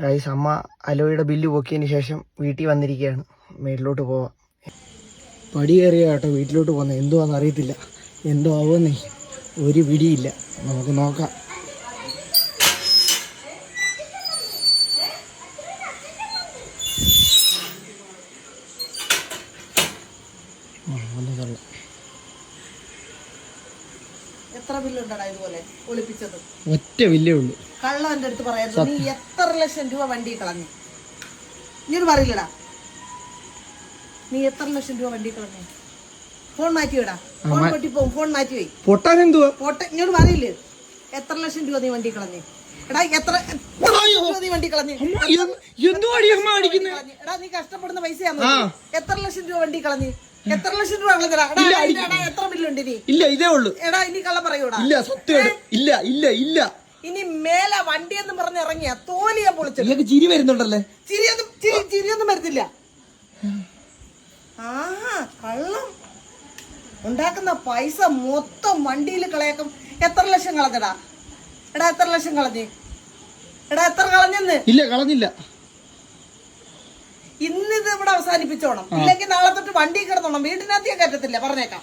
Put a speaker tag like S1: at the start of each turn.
S1: Guys അമ്മ അലോയുടെ bill പൊക്കിയതിന് ശേഷം വീട്ടിൽ വന്നിരിക്കുകയാണ്. മേളിലോട്ട് പോവാം പടി കയറിയ കേട്ടോ വീട്ടിലോട്ട് പോകുന്നത് എന്തുവാന്ന് അറിയത്തില്ല. എന്തോ ആവുമെന്നേ. ഒരു പിടിയില്ല. നമുക്ക് നോക്കാം.
S2: എത്ര ബില്ലുണ്ടടാ ഇതുപോലെ? ഒളിപ്പിച്ചത്.
S1: ഒറ്റ വില്ലേ ഉള്ളൂ.
S2: കള്ളം എന്റെ അടുത്ത് പറയായിരുന്നു നീ എത്ര ലക്ഷം രൂപ വണ്ടി കളഞ്ഞു? നീ ഒരു പറയില്ലടാ. നീ എത്ര ലക്ഷം രൂപ വണ്ടി കളഞ്ഞു? ഫോൺ മാറ്റി വിടാ ഫോൺ പോകും ഫോൺ മാറ്റി പോയി
S1: പൊട്ടാൻ എന്തുവാ?
S2: പൊട്ട ഇങ്ങോട്ട് പറയില്ലേ എത്ര ലക്ഷം രൂപ നീ വണ്ടി കളഞ്ഞു? എടാ എത്ര എത്ര ലക്ഷം രൂപ നീ വണ്ടി കളഞ്ഞു. എടാ നീ കഷ്ടപ്പെടുന്ന പൈസയാന്ന്? എത്ര ലക്ഷം രൂപ വണ്ടി കളഞ്ഞു? എത്ര ലക്ഷം രൂപ എത്ര ബില്ലുണ്ട് ഇനി?
S1: ഇല്ല ഇതേ ഉള്ളൂ.
S2: എടാ ഇനി കള്ള പറയൂടാ.
S1: ഇല്ല സത്യം ഇല്ല ഇല്ല ഇല്ല.
S2: ഇനി മേലെ വണ്ടി എന്ന് പറഞ്ഞ് ഇറങ്ങിയ തോലിയ
S1: പൊളിച്ചു ചിരി വരുന്നുണ്ടല്ലേ?
S2: ചിരിയൊന്നും ചിരി ചിരിയൊന്നും വരുന്നില്ല ആ കള്ളം. ഉണ്ടാക്കുന്ന പൈസ മൊത്തം വണ്ടിയിൽ കളയാക്കും. എത്ര ലക്ഷം കളഞ്ഞടാ? എടാ എത്ര ലക്ഷം കളഞ്ഞേ? എടാ എത്ര കളഞ്ഞെന്ന്?
S1: ഇല്ല കളഞ്ഞില്ല.
S2: ഇന്നിത് ഇവിടെ അവസാനിപ്പിച്ചോണം. ഇല്ലെങ്കിൽ നാളെ തൊട്ട് വണ്ടി കിടന്നോണം. വീടിനകത്ത് ഞാൻ കയറ്റത്തില്ല. പറഞ്ഞേക്കാം.